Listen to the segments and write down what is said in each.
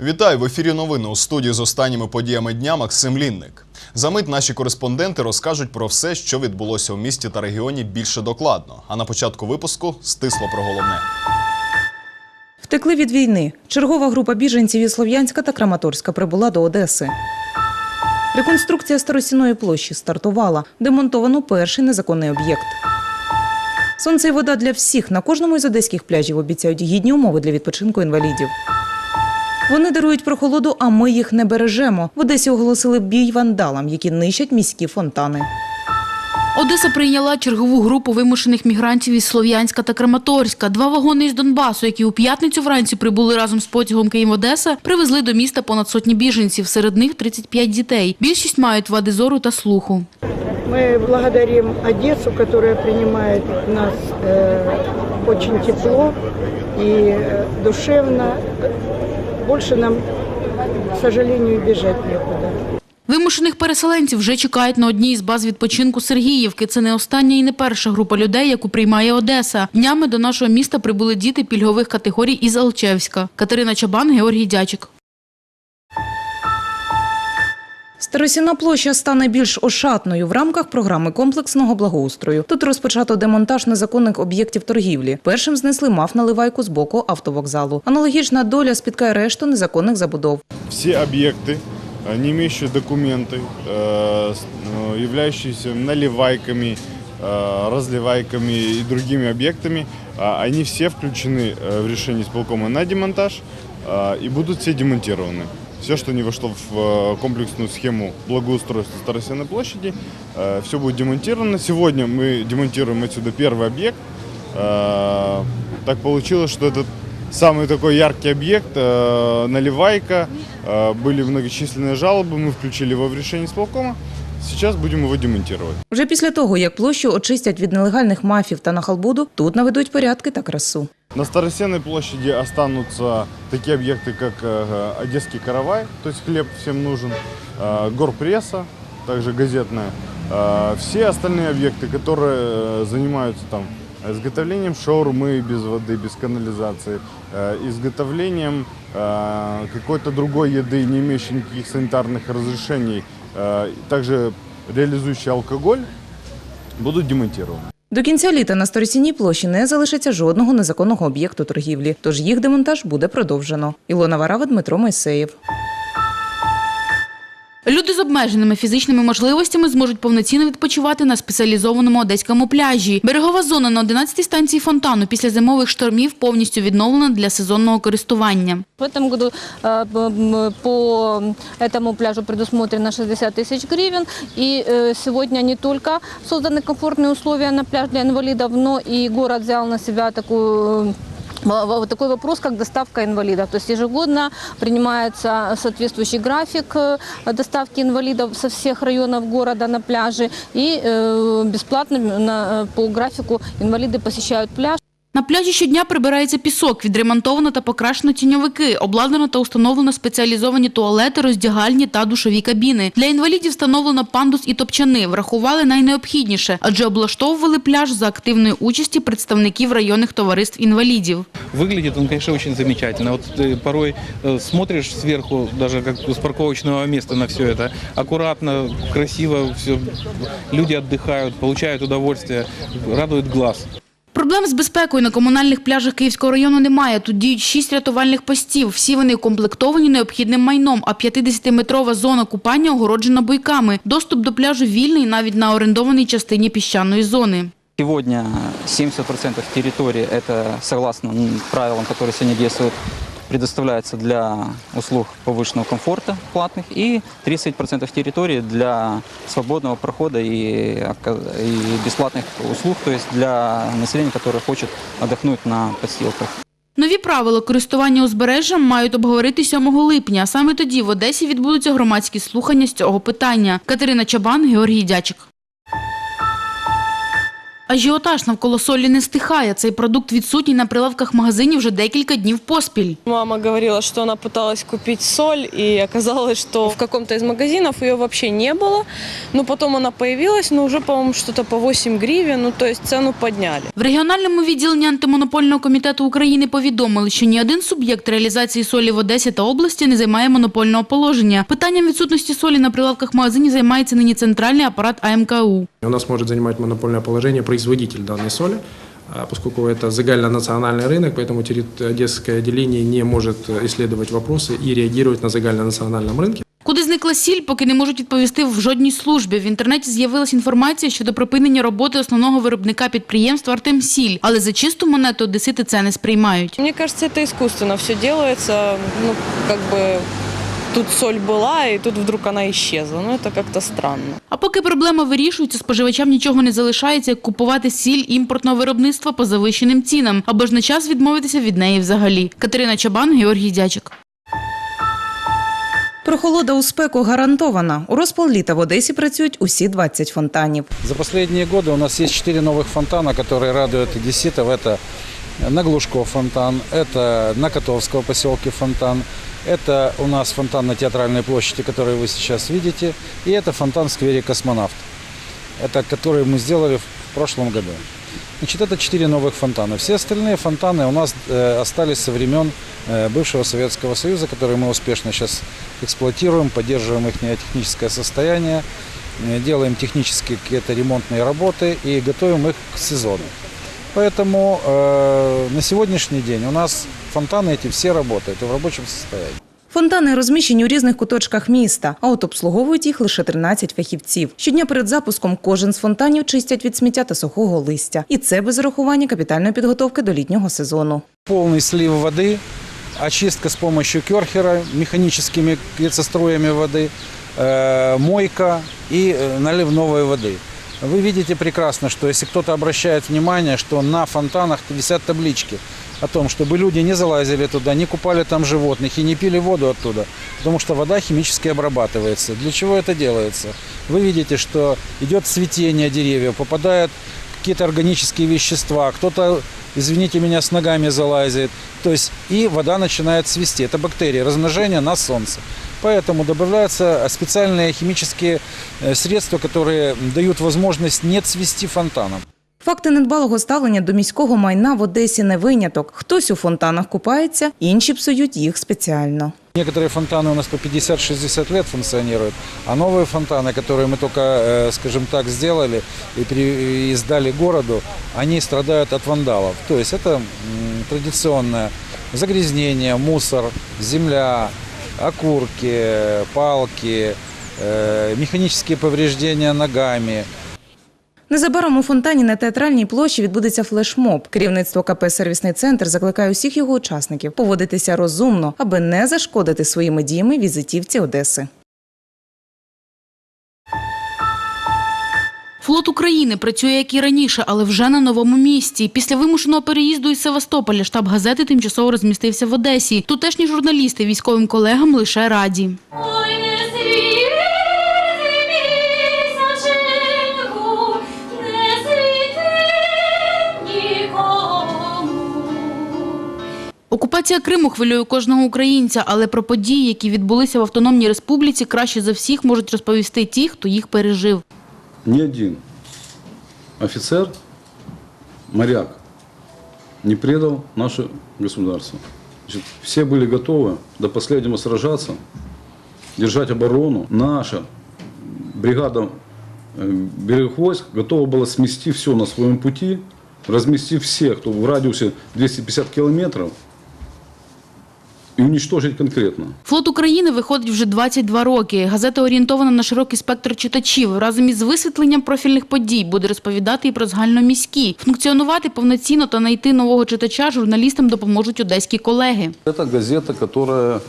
Вітаю в ефірі новини у студії з останніми подіями дня Максим Лінник. За мить наші кореспонденти розкажуть про все, що відбулося у місті та регіоні більше докладно. А на початку випуску стисло про головне. Втекли від війни. Чергова група біженців із Слов'янська та Краматорська прибула до Одеси. Реконструкція Старосіної площі стартувала. Демонтовано перший незаконний об'єкт. Сонце і вода для всіх на кожному із одеських пляжів обіцяють гідні умови для відпочинку інвалідів. Вони дарують прохолоду, а ми їх не бережемо. В Одесі оголосили бій вандалам, які нищать міські фонтани. Одеса прийняла чергову групу вимушених мігрантів із Слов'янська та Краматорська. Два вагони із Донбасу, які у п'ятницю вранці прибули разом з потягом Київ-Одеса, привезли до міста понад сотні біженців. Серед них 35 дітей. Більшість мають вади зору та слуху. Мы благодарим Одессу, которая принимает нас э, очень тепло и э, душевно. Больше нам, к сожалению, бежать некуда. Вимушених переселенців вже чекають на одній із баз відпочинку Сергіївки. Це не остання і не перша група людей, яку приймає Одеса. Днями до нашого міста прибули діти пільгових категорій із Алчевська. Катерина Чабан, Георгій Дячик. Старосіна площа стане більш ошатною в рамках програми комплексного благоустрою. Тут розпочато демонтаж незаконних об'єктів торгівлі. Першим знесли маф наливайку з боку автовокзалу. Аналогічна доля спіткає решту незаконних забудов. все объекты, э, не имеющие документы, э, с- э, являющиеся наливайками, э, разливайками и другими объектами, а, они все включены э, в решение исполкома на демонтаж э, и будут все демонтированы. Все, что не вошло в э, комплексную схему благоустройства Старосенной площади, все будет демонтировано. Сегодня мы демонтируем отсюда первый объект. Э, Так получилось, что этот самый такой яркий объект, э, наливайка, э, были многочисленные жалобы, мы включили его в решение исполкома. Сейчас будем его демонтировать. Вже після того, як площу очистять від нелегальних мафів та нахалбуду, тут наведуть порядки та красу. На Старосенной площади останутся такие объекты, как э, Одесский каравай, то есть хлеб всем нужен, э, горпресса, также газетная. Э, Все остальные объекты, которые занимаются там изготовлением шаурмы без воды, без канализации, изготовлением какой-то другой еды, не имеющей никаких санитарных разрешений, также реализующие алкоголь, будут демонтированы. До кінця літа на Старосіній площі не залишиться жодного незаконного об'єкту торгівлі, тож їх демонтаж буде продовжено. Ілона Варава, Дмитро Майсеєв. Люди з обмеженими фізичними можливостями зможуть повноцінно відпочивати на спеціалізованому одеському пляжі. Берегова зона на 11-й станції фонтану після зимових штормів повністю відновлена для сезонного користування. В этом году э, п- м, по этому пляжу предусмотрено 60 тысяч гривен. И э, сегодня не только созданы комфортные условия на пляж для инвалидов, но и город взял на себя такую в- в- такой вопрос, как доставка инвалидов. То есть ежегодно принимается соответствующий график э, доставки инвалидов со всех районов города на пляжи. И э, бесплатно на- по графику инвалиды посещают пляж. На пляжі щодня прибирається пісок, відремонтовано та покрашено тіньовики, обладнано та установлено спеціалізовані туалети, роздягальні та душові кабіни. Для інвалідів встановлено пандус і топчани. Врахували найнеобхідніше, адже облаштовували пляж за активної участі представників районних товариств інвалідів. Выглядит он, конечно, очень замечательно. Вот ты порой э, смотришь сверху, даже как с парковочного места на все это. Аккуратно, красиво, все. Люди отдыхают, получают удовольствие, радует глаз. Проблем з безпекою на комунальних пляжах Київського району немає. Тут діють шість рятувальних постів. Всі вони комплектовані необхідним майном, а 50-метрова зона купання огороджена буйками. Доступ до пляжу вільний навіть на орендованій частині піщаної зони. Сьогодні 70% території – це, согласно правилам, які сьогодні действуют, предоставляется для услуг повышенного комфорта платных и 30% территории для свободного прохода и, ока- и бесплатных услуг, то есть для населения, которое хочет отдохнуть на подстилках. Нові правила користування узбережжям мають обговорити 7 липня. Саме тоді в Одесі відбудуться громадські слухання з цього питання. Катерина Чабан, Георгій Дячик. Ажіотаж навколо солі не стихає. Цей продукт відсутній на прилавках магазинів вже декілька днів поспіль. Мама говорила, что она пыталась купить соль, и оказалось, что в каком-то из магазинов ее вообще не было. Но потом она появилась, но уже, по-моему, что-то по 8 гривен, ну то есть цену подняли. В регіональному відділенні антимонопольного комітету України повідомили, що ні один суб'єкт реалізації солі в Одесі та області не займає монопольного положення. Питанням відсутності солі на прилавках магазинів займається нині центральний апарат АМКУ. У нас может занимать монопольное положение производитель данной соли, а, поскольку это загальнонациональный рынок, поэтому терри- Одесское отделение не может э, исследовать вопросы и реагировать на загальнонациональном рынке. Куди зникла сіль, поки не можуть відповісти в жодній службі. В інтернеті з'явилася інформація щодо припинення роботи основного виробника підприємства «Артемсіль», але за чисту монету одесити це не сприймають. Мне кажется, это искусственно все делается. Ну, как бы тут соль была, и тут вдруг она исчезла. Ну, это как-то странно. А поки проблема вирішується, споживачам нічого не залишається, як купувати сіль імпортного виробництва по завищеним цінам, або ж на час відмовитися від неї взагалі. Катерина Чабан, Георгій Дячик. Прохолода у спеку гарантована. У розпал літа в Одесі працюють усі 20 фонтанів. За последние годы у нас есть четыре новых фонтана, которые радуют одесситов. Это на Глушков фонтан, это на Котовского поселке фонтан, это у нас фонтан на Театральной площади, который вы сейчас видите, и это фонтан в сквере «Космонавт», это который мы сделали в прошлом году. Значит, это четыре новых фонтана. Все остальные фонтаны у нас э, остались со времен э, бывшего Советского Союза, которые мы успешно сейчас эксплуатируем, поддерживаем их техническое состояние, э, делаем технические какие-то ремонтные работы и готовим их к сезону. Поэтому э, на сегодняшний день у нас фонтаны эти все работают и в рабочем состоянии. Фонтани розміщені у різних куточках міста, а от обслуговують їх лише 13 фахівців. Щодня перед запуском кожен з фонтанів чистять від сміття та сухого листя. І це без урахування капітальної підготовки до літнього сезону. Полный слив воды, очистка с помощью керхера, механическими спецстроями воды, э, мойка и э, налив новой воды. Вы видите прекрасно, что если кто-то обращает внимание, что на фонтанах висят таблички о том, чтобы люди не залазили туда, не купали там животных и не пили воду оттуда, потому что вода химически обрабатывается. Для чего это делается? Вы видите, что идет цветение деревьев, попадают какие-то органические вещества, кто-то, извините меня, с ногами залазит. То есть и вода начинает свисти. Это бактерии, размножение на солнце. Поэтому добавляются специальные химические э, средства, которые дают возможность не цвести фонтаном. Факти недбалого ставлення до міського майна в Одесі не виняток. Хтось у фонтанах купається, інші псують їх спеціально. Некоторые фонтаны у нас по 50-60 лет функционируют, а новые фонтаны, которые мы только, э, скажем так, сделали и, при- и сдали городу, они страдают от вандалов. То есть это м, традиционное загрязнение, мусор, земля, окурки, палки, механічні повреждення ногами – Незабаром у фонтані на театральній площі відбудеться флешмоб. Керівництво КП «Сервісний центр» закликає усіх його учасників поводитися розумно, аби не зашкодити своїми діями візитівці Одеси. Флот України працює як і раніше, але вже на новому місці. Після вимушеного переїзду із Севастополя штаб газети тимчасово розмістився в Одесі. Тутешні журналісти військовим колегам лише раді. Окупація Криму хвилює кожного українця, але про події, які відбулися в Автономній Республіці, краще за всіх можуть розповісти ті, хто їх пережив. Ни один офицер, моряк не предал наше государство. Значит, все были готовы до последнего сражаться, держать оборону. Наша бригада э, береговых войск готова была смести все на своем пути, разместив всех, кто в радиусе 250 километров, и уничтожить конкретно. Флот України виходить вже 22 роки. Газета орієнтована на широкий спектр читачів. Разом із висвітленням профільних подій буде розповідати і про загальноміські. Функціонувати повноцінно та знайти нового читача журналістам допоможуть одеські колеги. Это газета, которая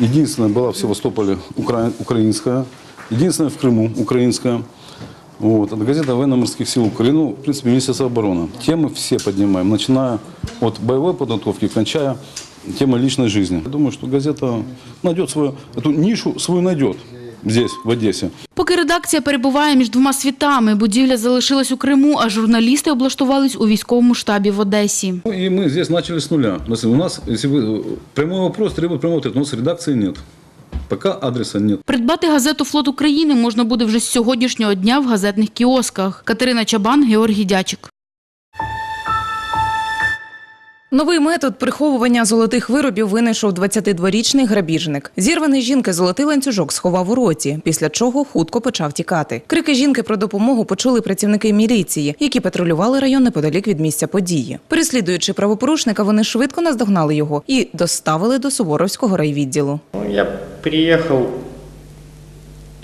единственная была в Севастополе укра- украинская, единственная в Крыму украинская. Вот. Это газета военно-морских сил Украины, ну, в принципе, Министерство обороны. Темы все поднимаем, начиная от боевой подготовки, кончая темой личной жизни. Я думаю, что газета найдет свою, эту нишу свою найдет. здесь, в Одессе. Поки редакція перебуває між двома світами, будівля залишилась у Криму, а журналісти облаштувались у військовому штабі в Одесі. Ну, И мы здесь начали с нуля. То есть У нас, если вы, э, прямой вопрос требует прямого ответа, у нас редакции нет. Пока адреса нет. Придбати газету Флот України можна буде вже з сьогоднішнього дня в газетних кіосках. Катерина Чабан, Георгій Дячик. Новий метод приховування золотих виробів винайшов 22-річний грабіжник. Зірваний жінки золотий ланцюжок сховав у роті, після чого хутко почав тікати. Крики жінки про допомогу почули працівники міліції, які патрулювали район неподалік від місця події. Переслідуючи правопорушника, вони швидко наздогнали його і доставили до Суворовського райвідділу. Ну, я приехал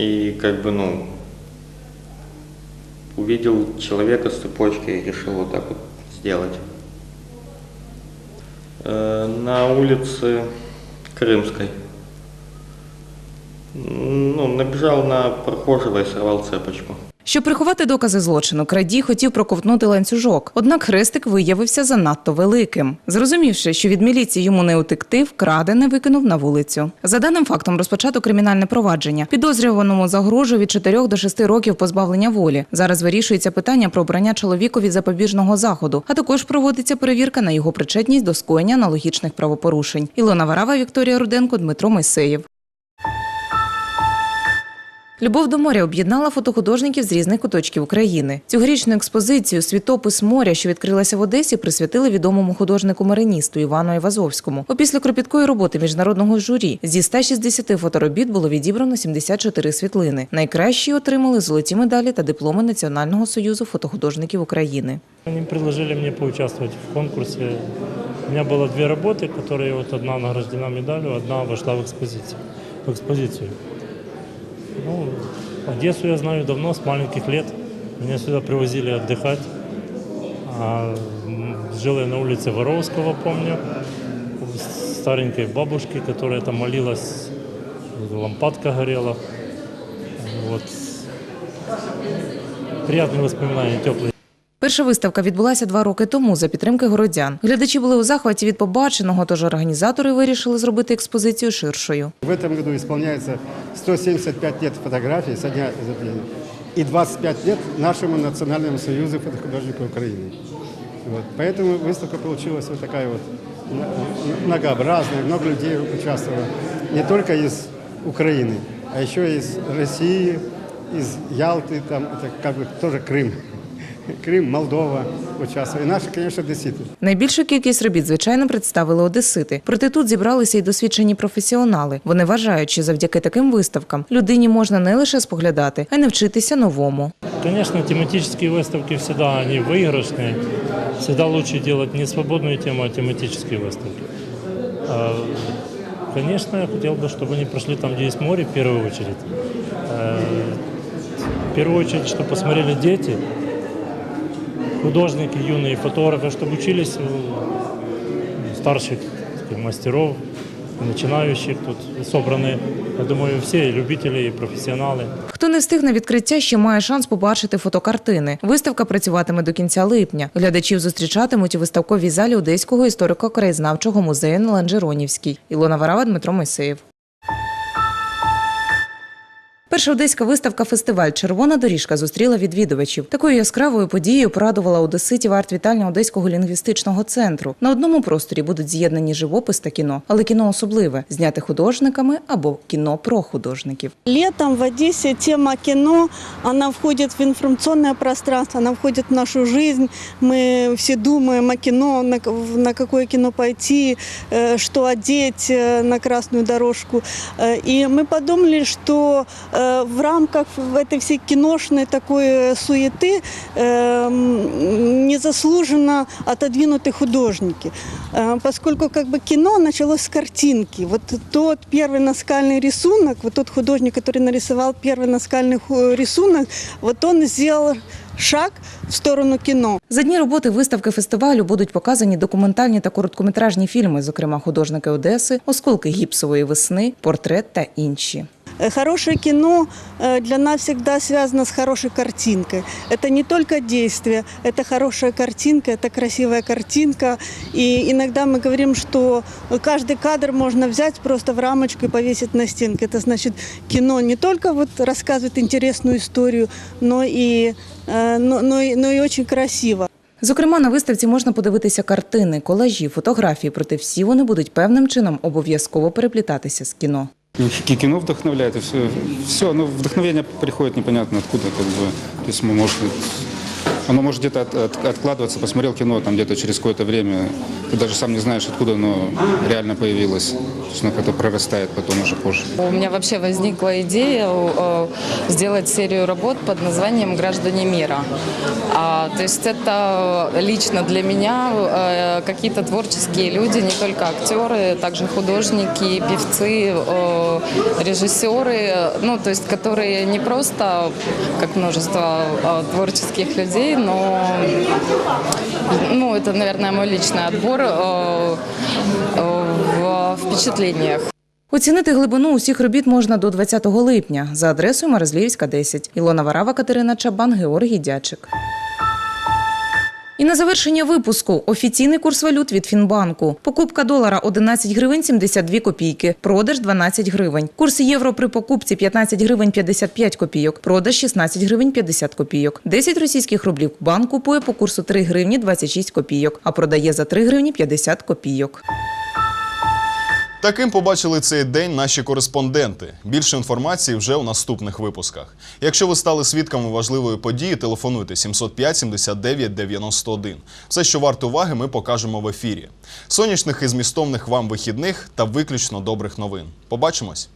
и как бы, ну, увидел человека с цепочкой и решил вот так вот сделать. Э, На улице Крымской. Ну, набежал на прохожего и сорвал цепочку. Щоб приховати докази злочину, крадій хотів проковтнути ланцюжок. Однак хрестик виявився занадто великим. Зрозумівши, що від міліції йому не утекти, вкрадене викинув на вулицю. За даним фактом розпочато кримінальне провадження. Підозрюваному загрожує від 4 до 6 років позбавлення волі. Зараз вирішується питання про обрання чоловікові запобіжного заходу, а також проводиться перевірка на його причетність до скоєння аналогічних правопорушень. Ілона Варава, Вікторія Руденко, Дмитро Мойсеєв. Любов до моря об'єднала фотохудожників з різних куточків України. Цьогорічну експозицію Світопис моря, що відкрилася в Одесі, присвятили відомому художнику-мариністу Івану Івазовському. Опісля кропіткої роботи міжнародного журі зі 160 фоторобіт було відібрано 74 світлини. Найкращі отримали золоті медалі та дипломи Національного союзу фотохудожників України. Они предложили мне поучаствовать в конкурсе. У меня было две работы, которые вот одна награждена медалью, одна вошла в экспозицию. В экспозицию. Ну, Одессу я знаю давно, с маленьких лет. Меня сюда привозили отдыхать. А, м, жил я на улице Воровского, помню, у старенькой бабушки, которая там молилась, лампадка горела. Вот. Приятные воспоминания, теплые. Перша виставка відбулася два роки тому за підтримки городян. Глядачі були у захваті від побаченого, тож організатори вирішили зробити експозицію ширшою. В этом году исполняется 175 лет фотографий со дня изобретения и 25 лет нашему Национальному союзу фотохудожников Украины. Вот. Поэтому выставка получилась вот такая вот м- многообразная, много людей участвовало. Не только из Украины, а еще из России, из Ялты, там это как бы тоже Крым. Крым, Молдова участвовали. И наши, конечно, одесситы. Найбільшу кількість робіт, звичайно, представили одесити. Проте тут зібралися й досвідчені професіонали. Вони вважають, що завдяки таким виставкам людині можна не лише споглядати, а й навчитися новому. Конечно, тематические выставки всегда они выигрышные. Всегда лучше делать не свободную тему, а тематические выставки. А, Конечно, я хотел бы, чтобы они прошли там, где есть море, в первую очередь. Э, В первую очередь, чтобы посмотрели дети, художники, юные фотографы, чтобы учились у старших таких мастеров, начинающих. Тут собраны, я думаю, все и любители, и профессионалы. Хто не встиг на відкриття, ще має шанс побачити фотокартини. Виставка працюватиме до кінця липня. Глядачів зустрічатимуть у виставковій залі Одеського історико-краєзнавчого музею на Ланжеронівській. Ілона Варава, Дмитро Мойсеєв. Перша одеська виставка фестиваль Червона доріжка зустріла відвідувачів. Такою яскравою подією порадувала одеситів арт-вітальня Одеського лінгвістичного центру. На одному просторі будуть з'єднані живопис та кіно, але кіно особливе зняте художниками або кіно про художників. Летом в Одессе тема кино, она входит в информационное пространство, она входит в нашу жизнь. Мы все думаем о кино, на, на какое кино пойти, э, что одеть э, на красную дорожку. Э, И мы подумали, что э, в рамках в этой всей киношной такой э, суеты э, м, незаслуженно отодвинуты художники. Э, Поскольку как бы кино началось с картинки. Вот тот первый наскальный рисунок, вот тот художник, который нарисовал первый наскальный ху- рисунок, вот он сделал шаг в сторону кино. За дні роботи виставки фестивалю будуть показані документальні та короткометражні фільми, зокрема художники Одеси, осколки гіпсової весни, портрет та інші. Э, Хорошее кино э, для нас всегда связано с хорошей картинкой. Это не только действие, это хорошая картинка, это красивая картинка. И иногда мы говорим, что каждый кадр можно взять просто в рамочку и повесить на стенке. Это значит, кино не только вот рассказывает интересную историю, но и, э, но, но, и- но и очень красиво. Зокрема, на виставці можна подивитися картини, колажі, фотографії, проте всі вони будуть певним чином обов'язково переплітатися з кіно. Кино вдохновляет, и все, все, но вдохновение приходит непонятно откуда, как бы, то есть мы, может, оно может где-то от- от- откладываться, посмотрел кино там где-то через какое-то время, ты даже сам не знаешь, откуда оно реально появилось, то есть оно как-то прорастает потом уже позже. У меня вообще возникла идея сделать серию работ под названием «Граждане мира». А, то есть это лично для меня э, какие-то творческие люди, не только актеры, также художники, певцы, режиссеры, ну, то есть которые не просто как множество творческих людей, но ну, это, наверное, мой личный отбор э, э, в впечатлениях. Оцінити глибину усіх робіт можна до 20 липня за адресою Марозліївська, 10. Ілона Варава, Катерина Чабан, Георгій Дячик. І на завершення випуску офіційний курс валют від Фінбанку. Покупка долара 11 гривень 72 копійки, продаж 12 гривень. Курс євро при покупці 15 гривень 55 копійок, продаж 16 гривень 50 копійок. 10 російських рублів банк купує по курсу 3 гривні 26 копійок, а продає за 3 гривні 50 копійок. Таким побачили цей день наші кореспонденти. Більше інформації вже у наступних випусках. Якщо ви стали свідками важливої події, телефонуйте 705 79 91. Все, що варто уваги, ми покажемо в ефірі. Сонячних і змістовних вам вихідних та виключно добрих новин. Побачимось!